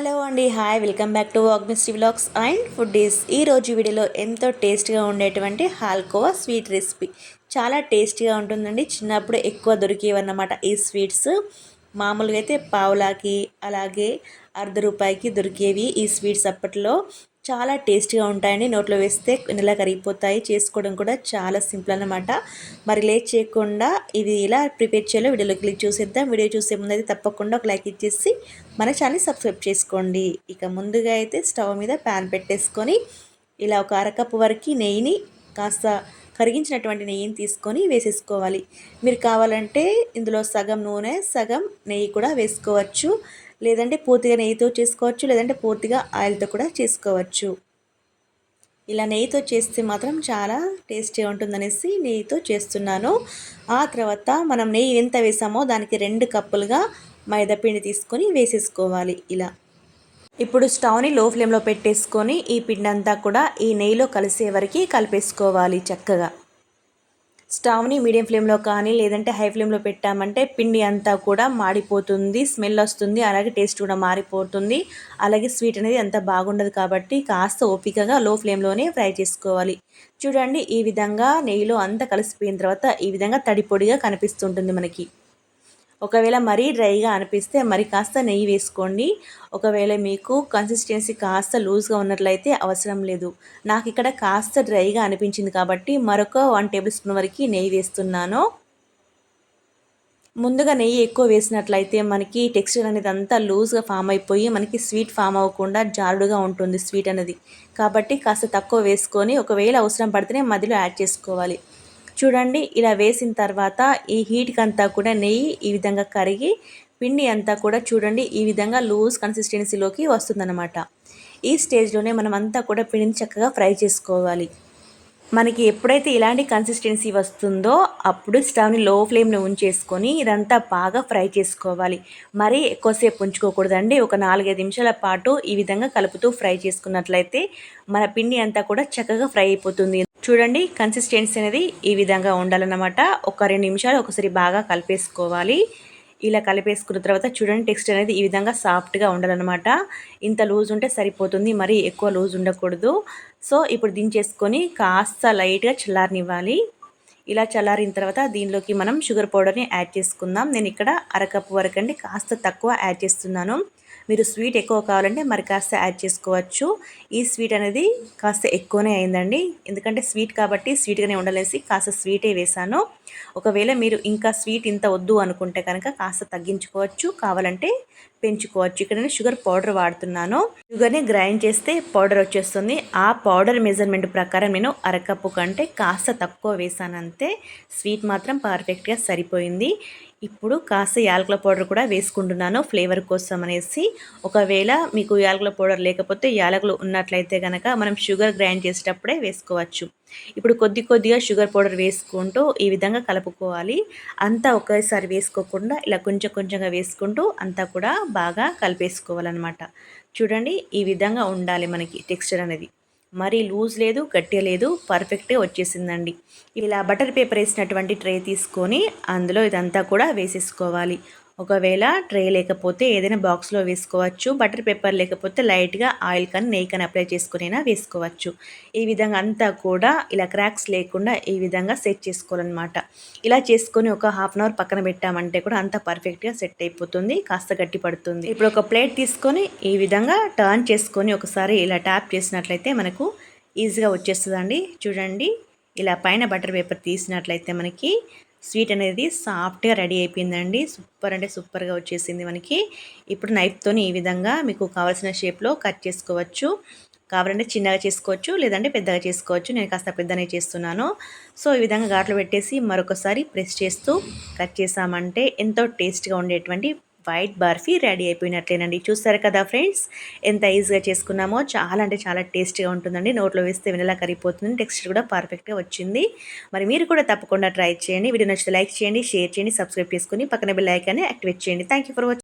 Hello అండి hi welcome back to Vagmisti vlogs and foodies. ఈ రోజు వీడియోలో ఎంతో టేస్ట్గా ఉండేటువంటి హాల్కోవా స్వీట్ రెసిపీ. చాలా టేస్టీగా ఉంటుందండి. చిన్నప్పుడు ఎక్కువ దొరికేవన్నమాట ఈ స్వీట్స్. మామూలుగా అయితే పావులాకి అలాగే అర్ధ రూపాయికి దొరికేవి ఈ స్వీట్స్ అప్పట్లో. చాలా టేస్టీగా ఉంటాయండి. నోట్లో వేస్తే నెల కరిగిపోతాయి. చేసుకోవడం కూడా చాలా సింపుల్ అనమాట మరి లేట్ చేయకుండా ఇది ఇలా ప్రిపేర్ చేయాలో వీడియోలో క్లిక్ చూసేద్దాం. వీడియో చూసే ముందు అయితే తప్పకుండా ఒక లైక్ ఇచ్చేసి మన ఛానల్ సబ్స్క్రైబ్ చేసుకోండి. ఇక ముందుగా అయితే స్టవ్ మీద ప్యాన్ పెట్టేసుకొని ఇలా ఒక అరకప్పు వరకు నెయ్యిని కాస్త కరిగించినటువంటి నెయ్యిని తీసుకొని వేసేసుకోవాలి. మీరు కావాలంటే ఇందులో సగం నూనె సగం నెయ్యి కూడా వేసుకోవచ్చు. లేదంటే పూర్తిగా నెయ్యితో చేసుకోవచ్చు లేదంటే పూర్తిగా ఆయిల్తో కూడా చేసుకోవచ్చు. ఇలా నెయ్యితో చేస్తే మాత్రం చాలా టేస్టీగా ఉంటుందనేసి నెయ్యితో చేస్తున్నాను. ఆ తర్వాత మనం నెయ్యి ఎంత వేసామో దానికి రెండు కప్పులుగా మైదాపిండి తీసుకొని వేసేసుకోవాలి ఇలా. ఇప్పుడు స్టవ్ని లో ఫ్లేమ్లో పెట్టేసుకొని ఈ పిండి అంతా కూడా ఈ నెయ్యిలో కలిసే వరకు కలిపేసుకోవాలి చక్కగా. స్టవ్ని మీడియం ఫ్లేమ్లో కానీ లేదంటే హై ఫ్లేమ్లో పెట్టామంటే పిండి అంతా కూడా మాడిపోతుంది స్మెల్ వస్తుంది అలాగే టేస్ట్ కూడా మారిపోతుంది. అలాగే స్వీట్ అనేది అంత బాగుండదు కాబట్టి కాస్త ఓపికగా లో ఫ్లేమ్లోనే ఫ్రై చేసుకోవాలి. చూడండి ఈ విధంగా నెయ్యిలో అంతా కలిసిపోయిన తర్వాత ఈ విధంగా తడి పొడిగా కనిపిస్తుంటుంది మనకి. ఒకవేళ మరీ డ్రైగా అనిపిస్తే మరి కాస్త నెయ్యి వేసుకోండి. ఒకవేళ మీకు కన్సిస్టెన్సీ కాస్త లూజ్గా ఉన్నట్లయితే అవసరం లేదు. నాకు ఇక్కడ కాస్త డ్రైగా అనిపించింది కాబట్టి మరొక వన్ టేబుల్ స్పూన్ వరకు నెయ్యి వేస్తున్నాను. ముందుగా నెయ్యి ఎక్కువ వేసినట్లయితే మనకి టెక్స్చర్ అనేది అంతా లూజ్గా ఫామ్ అయిపోయి మనకి స్వీట్ ఫామ్ అవ్వకుండా జారుడుగా ఉంటుంది స్వీట్ అనేది. కాబట్టి కాస్త తక్కువ వేసుకొని ఒకవేళ అవసరం పడితేనే మధ్యలో యాడ్ చేసుకోవాలి. చూడండి ఇలా వేసిన తర్వాత ఈ హీట్కి అంతా కూడా నెయ్యి ఈ విధంగా కరిగి పిండి అంతా కూడా చూడండి ఈ విధంగా లూజ్ కన్సిస్టెన్సీలోకి వస్తుందన్నమాట. ఈ స్టేజ్లోనే మనం అంతా కూడా పిండిని చక్కగా ఫ్రై చేసుకోవాలి. మనకి ఎప్పుడైతే ఇలాంటి కన్సిస్టెన్సీ వస్తుందో అప్పుడు స్టవ్ని లో ఫ్లేమ్లో ఉంచేసుకొని ఇదంతా బాగా ఫ్రై చేసుకోవాలి. మరీ ఎక్కువసేపు ఉంచుకోకూడదండి ఒక నాలుగైదు నిమిషాల పాటు ఈ విధంగా కలుపుతూ ఫ్రై చేసుకున్నట్లయితే మన పిండి అంతా కూడా చక్కగా ఫ్రై అయిపోతుంది. చూడండి కన్సిస్టెన్సీ అనేది ఈ విధంగా ఉండాలన్నమాట. ఒక రెండు నిమిషాలు ఒకసారి బాగా కలిపేసుకోవాలి. ఇలా కలిపేసుకున్న తర్వాత చూడండి టెక్స్ట్ అనేది ఈ విధంగా సాఫ్ట్గా ఉండాలన్నమాట. ఇంత లూజ్ ఉంటే సరిపోతుంది మరి ఎక్కువ లూజ్ ఉండకూడదు. సో ఇప్పుడు దించేసుకొని కాస్త లైట్గా చల్లారనివ్వాలి. ఇలా చల్లారిన తర్వాత దీనిలోకి మనం షుగర్ పౌడర్ని యాడ్ చేసుకుందాం. నేను ఇక్కడ అరకప్పు వరకు అండి కాస్త తక్కువ యాడ్ చేస్తున్నాను. మీరు స్వీట్ ఎక్కువ కావాలంటే మరి కాస్త యాడ్ చేసుకోవచ్చు. ఈ స్వీట్ అనేది కాస్త ఎక్కువనే అయిందండి. ఎందుకంటే స్వీట్ కాబట్టి స్వీట్గానే ఉండలేసి కాస్త స్వీటే వేసాను ఒకవేళ మీరు ఇంకా స్వీట్ ఇంత వద్దు అనుకుంటే కనుక కాస్త తగ్గించుకోవచ్చు. కావాలంటే పెంచుకోవచ్చు. ఇక్కడ నేను షుగర్ పౌడర్ వాడుతున్నాను. షుగర్ని గ్రైండ్ చేస్తే పౌడర్ వచ్చేస్తుంది. ఆ పౌడర్ మెజర్మెంట్ ప్రకారం నేను అరకప్పు కంటే కాస్త తక్కువ వేసాను అంతే. స్వీట్ మాత్రం పర్ఫెక్ట్గా సరిపోయింది. ఇప్పుడు కాస్త యాలకుల పౌడర్ కూడా వేసుకుంటున్నాను ఫ్లేవర్ కోసం అనేసి. ఒకవేళ మీకు యాలకుల పౌడర్ లేకపోతే యాలకులు ఉన్నట్లయితే కనుక మనం షుగర్ గ్రైండ్ చేసేటప్పుడే వేసుకోవచ్చు. ఇప్పుడు కొద్ది కొద్దిగా షుగర్ పౌడర్ వేసుకుంటూ ఈ విధంగా కలుపుకోవాలి. అంతా ఒకేసారి వేసుకోకుండా ఇలా కొంచెం కొంచెంగా వేసుకుంటూ అంతా కూడా బాగా కలిపేసుకోవాలన్నమాట. చూడండి ఈ విధంగా ఉండాలి మనకి టెక్స్చర్ అనేది. మరీ లూజ్ లేదు గట్టిగా లేదు పర్ఫెక్ట్గా వచ్చేసిందండి. ఇలా బటర్ పేపర్ వేసినటువంటి ట్రే తీసుకొని అందులో ఇదంతా కూడా వేసేసుకోవాలి. ఒకవేళ ట్రే లేకపోతే ఏదైనా బాక్స్లో వేసుకోవచ్చు బటర్ పేపర్ లేకపోతే లైట్గా ఆయిల్ కానీ నెయ్యి కానీ అప్లై చేసుకునైనా వేసుకోవచ్చు. ఈ విధంగా అంతా కూడా ఇలా క్రాక్స్ లేకుండా ఈ విధంగా సెట్ చేసుకోవాలన్నమాట. ఇలా చేసుకొని ఒక హాఫ్ అన్ అవర్ పక్కన పెట్టామంటే కూడా అంత పర్ఫెక్ట్గా సెట్ అయిపోతుంది కాస్త గట్టి పడుతుంది. ఇప్పుడు ఒక ప్లేట్ తీసుకొని ఈ విధంగా టర్న్ చేసుకొని ఒకసారి ఇలా ట్యాప్ చేసినట్లయితే మనకు ఈజీగా వచ్చేస్తుందండి. చూడండి ఇలా పైన బటర్ పేపర్ తీసినట్లయితే మనకి స్వీట్ అనేది సాఫ్ట్గా రెడీ అయిపోయిందండి. సూపర్ అంటే సూపర్గా వచ్చేసింది మనకి. ఇప్పుడు నైఫ్తో ఈ విధంగా మీకు కావాల్సిన షేప్లో కట్ చేసుకోవచ్చు. కావాలంటే చిన్నగా చేసుకోవచ్చు లేదంటే పెద్దగా చేసుకోవచ్చు. నేను కాస్త పెద్దనే చేస్తున్నాను. సో ఈ విధంగా ఘాట్లు పెట్టేసి మరొకసారి ప్రెస్ చేస్తూ కట్ చేసామంటే ఎంతో టేస్ట్గా ఉండేటువంటి వైట్ బర్ఫీ రెడీ అయిపోయినట్లేనండి. చూస్తారు కదా ఫ్రెండ్స్? ఎంత ఈజీగా చేసుకున్నామో. చాలా అంటే చాలా టేస్టీగా ఉంటుందండి. నోట్లో వేస్తే వెనలా కరిగిపోతుంది. టెక్స్చర్ కూడా పర్ఫెక్ట్గా వచ్చింది. మరి మీరు కూడా తప్పకుండా ట్రై చేయండి. వీడియో నచ్చితే లైక్ చేయండి షేర్ చేయండి సబ్స్క్రైబ్ చేసుకుని పక్కన బిల్ ఐకాన్ని యాక్టివేట్ చేయండి. Thank for watching